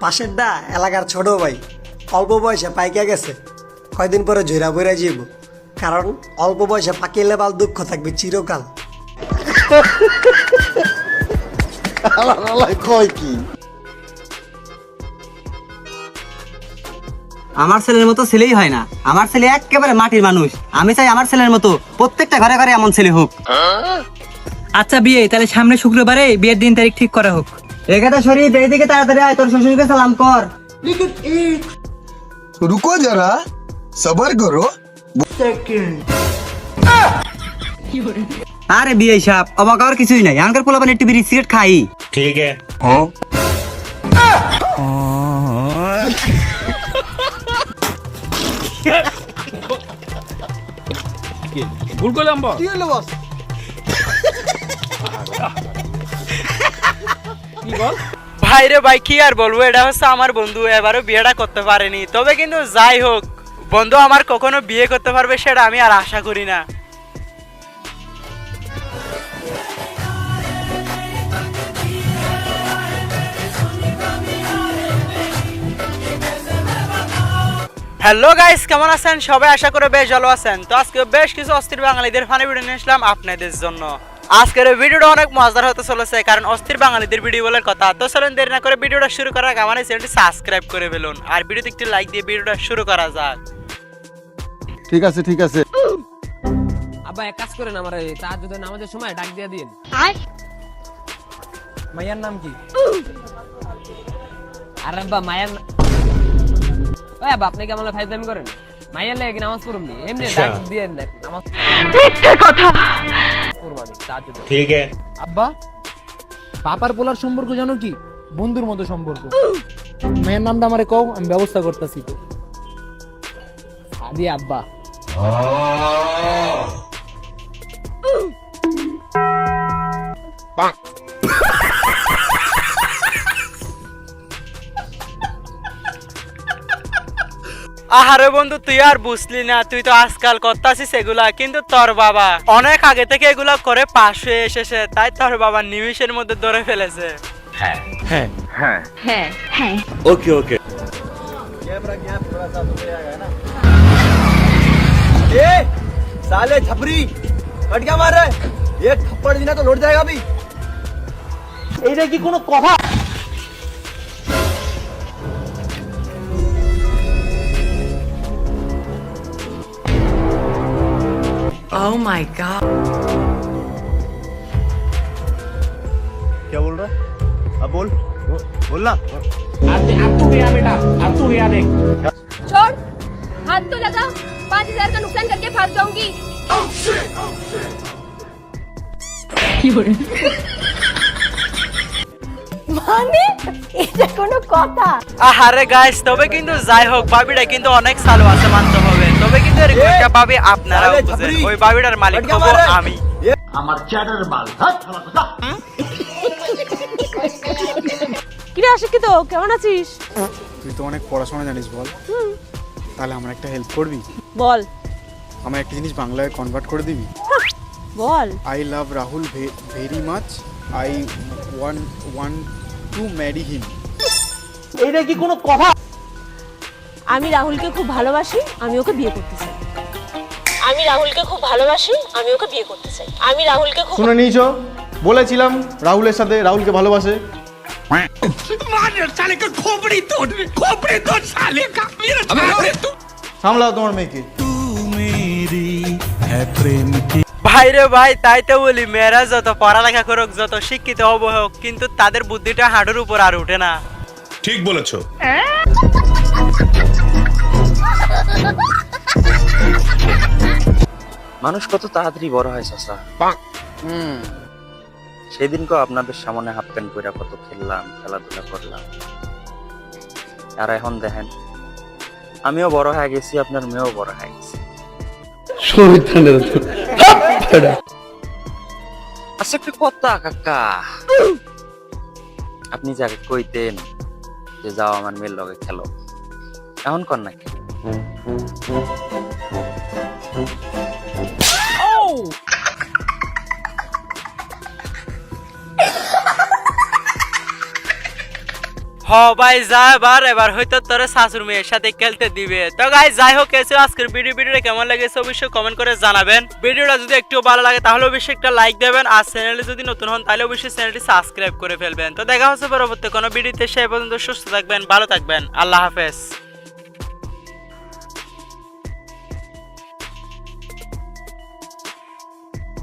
পাশেরটা এলাকার ছোট ভাই অল্প বয়সে পাইকা গেছে। কয়দিন পরে ঝইরা বইরা যাইব। কারণ অল্প বয়সে পাকিলে বাল দুঃখ থাকবে চিরকাল। কয় কি? আমার ছেলের মতো ছেলেই হয় না। আমার ছেলে একেবারে মাটির মানুষ। আমি চাই আমার ছেলের মতো প্রত্যেকটা ঘরে ঘরে এমন ছেলে হোক। আচ্ছা বিয়ে তাহলে সামনে শুক্রবারে বিয়ের দিন তারিখ ঠিক করা হোক। রেখাটা শরীফ এইদিকে তাড়াতাড়ি আয় তোর শ্বশুরকে সালাম কর। রুকো যারা সবার করো। আরে বিয়ে সাপ অবাক আর কিছুই নাই। আঙ্কার পোলাপান একটু বিড়ি সিগারেট খাই। ঠিক আছে। হ্যাঁ ভুল করলাম বস? কি বল? ভাই ভাই, কি আর বলব? এটা হচ্ছে আমার বন্ধু, এবারও বিয়েটা করতে পারেনি। তবে কিন্তু যাই হোক, বন্ধু আমার কখনো বিয়ে করতে পারবে সেটা আমি আর আশা করি না। হ্যালো গাইস কেমন আছেন? সবাই আশা করে বেশ ভালো আছেন। তো আজকে বেশ কিছু অস্থির বাঙালিদের ফানি ভিডিও নিয়ে আসলাম আপনাদের জন্য। আজকের এই ভিডিওটা অনেক মজাদার হতে চলেছে কারণ অস্থির বাঙালিদের ভিডিও বলার কথা। তো চলুন দেরি না করে ভিডিওটা শুরু করার আগে আমার এই চ্যানেলটি সাবস্ক্রাইব করে ফেলুন। আর ভিডিওতে একটি লাইক দিয়ে ভিডিওটা শুরু করা যাক। ঠিক আছে ঠিক আছে। আব্বা এক কাজ করেন আমার তার যদি নামাজের সময় ডাক দিয়ে দিন মাইয়ার নাম কি? আর আব্বা মায়ের ওই আব্বা আপনি কি আমার ফাইজলামি করেন? মাইয়ার লেগে নামাজ পড়ুন নি? এমনি ডাক দিয়ে দেন। নামাজ কথা। ঠিক আব্বা বাপার পোলার সম্পর্ক জানো কি? বন্ধুর মতো সম্পর্ক। মেয়ের নামটা আমারে কও আমি ব্যবস্থা করতেছি। তো আদি আব্বা। Bonk. আহারে বন্ধু তুই আর বুঝলি না তুই তো আজকাল করতাছিস এগুলা কিন্তু তোর বাবা অনেক আগে থেকে এগুলা করে পাশ হয়ে এসেছে তাই তোর বাবা নিমিষের মধ্যে ধরে ফেলেছে ओके ओके साले छपरी कट क्या मार रहा है एक थप्पड़ देना तो लौट जाएगा अभी এইটা কি কোনো কথা Oh my god. क्या बोल रहा है अब बोल बोल ना छोड़ हाथ तो लगा पाँच हजार का नुकसान करके भाग जाऊंगी মানে এটা কোনো কথা আহারে গাইস তবে কিন্তু যাই হোক বাবিটা কিন্তু অনেক সালো আছে মানতে হবে তবে কিন্তু এর একটা পাবি আপনারা বুঝেন ওই বাবিটার মালিক হব আমি। কিরে আশিকি তো কেমন আছিস? তুই তো অনেক পড়াশোনা জানিস বল। তাহলে আমার একটা হেল্প করবি? বল। আমার একটা জিনিস বাংলায় কনভার্ট করে দিবি? বল। I love Rahul very much I want want to marry him আমি রাহুলকে খুব ভালোবাসি আমি ওকে বিয়ে করতে চাই। আমি রাহুলকে খুব ভালোবাসি আমি ওকে বিয়ে করতে চাই। আমি রাহুলকে খুব শুনে নিয়েছো? বলেছিলাম রাহুলের সাথে রাহুলকে ভালোবাসে। সামলাও তোমার মেয়েকে। ভাই রে ভাই তাই তো বলি মেয়েরা যত পড়ালেখা করুক যত শিক্ষিত হব হোক কিন্তু তাদের বুদ্ধিটা হাঁটুর উপর আর উঠে না। ঠিক বলেছ। হ্যাঁ? মানুষ কত তাড়াতাড়ি বড় হয় চাচা। হুম। সেদিনকেও আপনাদের সামনে হাফ প্যান্ট পরে কত খেললাম খেলাধুলা করলাম। আর এখন দেখেন আমিও বড় হয়ে গেছি আপনার মেয়েও বড় হয়ে গেছে। আচ্ছা একটা কথা কাকা। আপনি যাকে কইতেন যে যাও আমার মেয়ের লগে খেলো। এখন কর নাকি হ ভাই, যা এবার এবার হয়তো তোর শাশুর মেয়ের সাথে খেলতে দিবে। তো গাই যাই হোক এসে আজকের ভিডিও ভিডিওটা কেমন লেগেছে অবশ্যই কমেন্ট করে জানাবেন। ভিডিওটা যদি একটু ভালো লাগে, তাহলে অবশ্যই একটা লাইক দেবেন। আর চ্যানেলে যদি নতুন হন, তাহলে অবশ্যই চ্যানেলটি সাবস্ক্রাইব করে ফেলবেন। তো দেখা হচ্ছে পরবর্তী কোনো ভিডিওতে সে পর্যন্ত সুস্থ থাকবেন, ভালো থাকবেন। আল্লাহ হাফেজ।